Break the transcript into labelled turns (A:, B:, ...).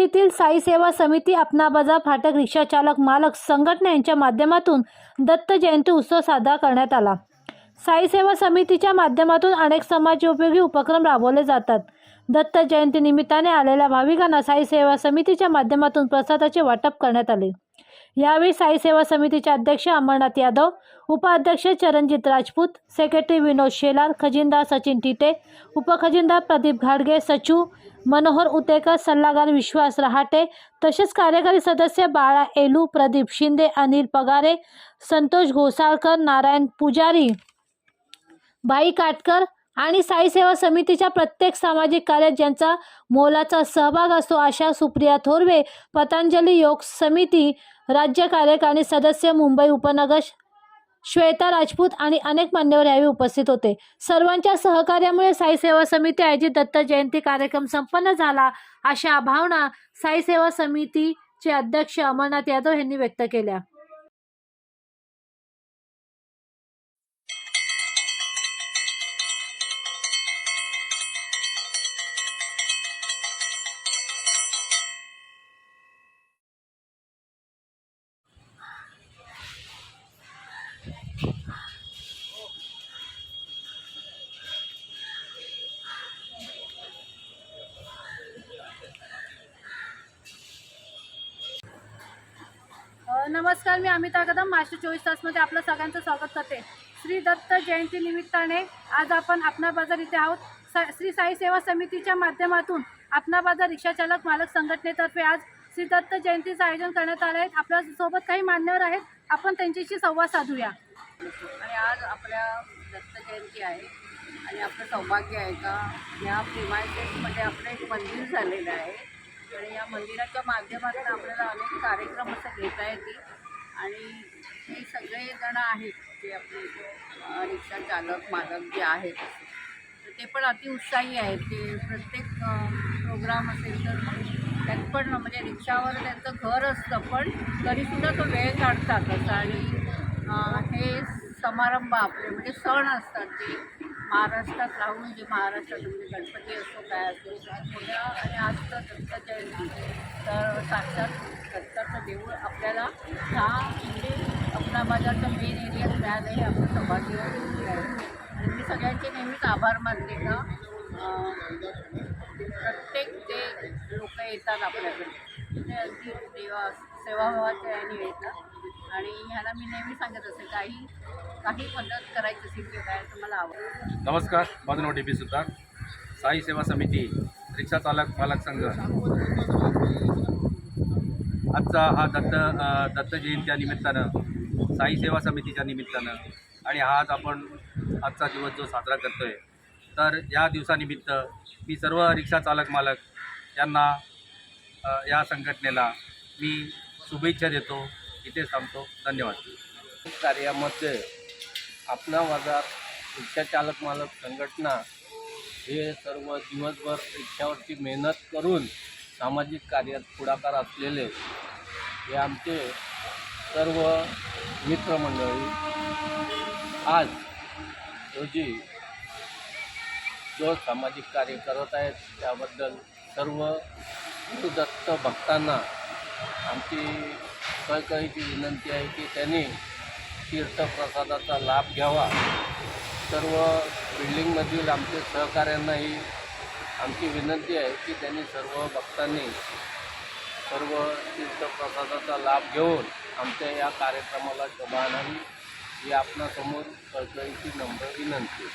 A: येथील साई सेवा समिती अपनाबाजा फाटक रिक्षा चालक मालक संघटना यांच्या माध्यमातून दत्त जयंती उत्सव साजरा करण्यात आला. साई सेवा समितीच्या माध्यमातून अनेक समाजोपयोगी उपक्रम राबवले जातात. दत्त जयंती निमित्ताने आलेल्या भाविकांना साई सेवा समितीच्या माध्यमातून प्रसादाचे वाटप करण्यात आले. यावेळी साई सेवा समितीचे अध्यक्ष अमरनाथ यादव उपाध्यक्ष चरणजित राजपूत सेक्रेटरी विनोद शेलार खजिनदार सचिन टिटे उपखजिनदार प्रदीप घाडगे सचू मनोहर उतेकर सल्लागार विश्वास रहाटे तसेच कार्यकारी सदस्य बाळा एलू प्रदीप शिंदे अनिल पगारे संतोष घोसाळकर नारायण पुजारी भाई काटकर आणि साई सेवा समितीच्या प्रत्येक सामाजिक कार्यात ज्यांचा मोलाचा सहभाग असतो अशा सुप्रिया थोरवे पतंजली योग समिती राज्य कार्यकारिणी सदस्य मुंबई उपनगर श्वेता राजपूत आणि अनेक मान्यवर यावेळी उपस्थित होते. सर्वांच्या सहकार्यामुळे साई सेवा समिती आयोजित दत्त जयंती कार्यक्रम संपन्न झाला अशा भावना साई सेवा समितीचे अध्यक्ष अमरनाथ यादव यांनी व्यक्त केल्या. नमस्कार मी अमिता कदम मास्टर चोवीस तासमध्ये आपलं सगळ्यांचं स्वागत करते. श्री दत्त जयंती निमित्ताने आज आपण आपणा बाजार इथे आहोत. सा श्री साई सेवा समितीच्या माध्यमातून आपणा बाजार रिक्षाचालक मालक संघटनेतर्फे आज श्री दत्त जयंतीचं आयोजन करण्यात आलं आहे. आपल्यासोबत काही मान्यवर आहेत. आपण त्यांच्याशी संवाद साधूया.
B: आणि आज आपल्या दत्त जयंती आहे. आणि आपलं सौभाग्य आहे का? या प्रेमायसेसमध्ये आपलं एक मंदिर झालेलं आहे. आणि या मंदिराच्या माध्यमातून आपल्याला अनेक कार्यक्रम असं घेता येतील. आणि हे सगळेजण आहेत जे आपले रिक्षा चालक मालक जे आहेत तर ते पण अतिउत्साही आहेत. ते प्रत्येक प्रोग्राम असेल तर त्यात पण म्हणजे रिक्षावर त्यांचं घर असतं पण तरीसुद्धा तो वेळ काढतात असं. आणि हे समारंभ आपले म्हणजे सण असतात ते महाराष्ट्रात राहून जे महाराष्ट्रात म्हणजे गणपती असतो काय असतो मोठ्या आणि आज तर दत्त जयंती तर साक्षात दत्ताचं देऊळ आपल्याला ह्या म्हणजे आपला बाजारचं मेन एरियात मिळालं हे आपलं सौभाग्य आणि मी सगळ्यांचे नेहमीच आभार मानते का प्रत्येक जे लोक येतात आपल्याकडे ते अगदी देवा सेवाभावाच्या याने येतात आणि ह्याला मी नेहमी सांगत असे काही काही मदत करायची असेल की काय तुम्हाला आवड.
C: नमस्कार माझं नाव डी पी सुतार साई सेवा समिती रिक्षा चालक मालक संघ. आजचा हा दत्त दत्त जयंत्या निमित्तानं साई सेवा समितीच्या निमित्तानं आणि हा आज आपण आजचा दिवस जो साजरा करतो आहे तर या दिवसानिमित्त मी सर्व रिक्षा चालक मालक यांना या संघटनेला मी शुभेच्छा देतो. इथे थांबतो. धन्यवाद.
D: कार्यामध्ये आपला बाजार रिक्षा चालक मालक संघटना हे सर्व दिवसभर रिक्षावरची मेहनत करून सामाजिक कार्यात पुढाकार असलेले हे आमचे सर्व मित्रमंडळी आज रोजी जो सामाजिक कार्य करत आहेत त्याबद्दल सर्व गुरुदत्त भक्तांना आमची कळकळीची विनंती आहे की त्यांनी तीर्थप्रसादाचा लाभ घ्यावा. सर्व बिल्डिंगमधील आमचे सहकाऱ्यांनाही आमची विनंती आहे की त्यांनी सर्व भक्तांनी सर्व तीर्थप्रसादाचा लाभ घेऊन आमच्या या कार्यक्रमाला शोभा आणावी ही आपणासमोर कळकळीची नम्र विनंती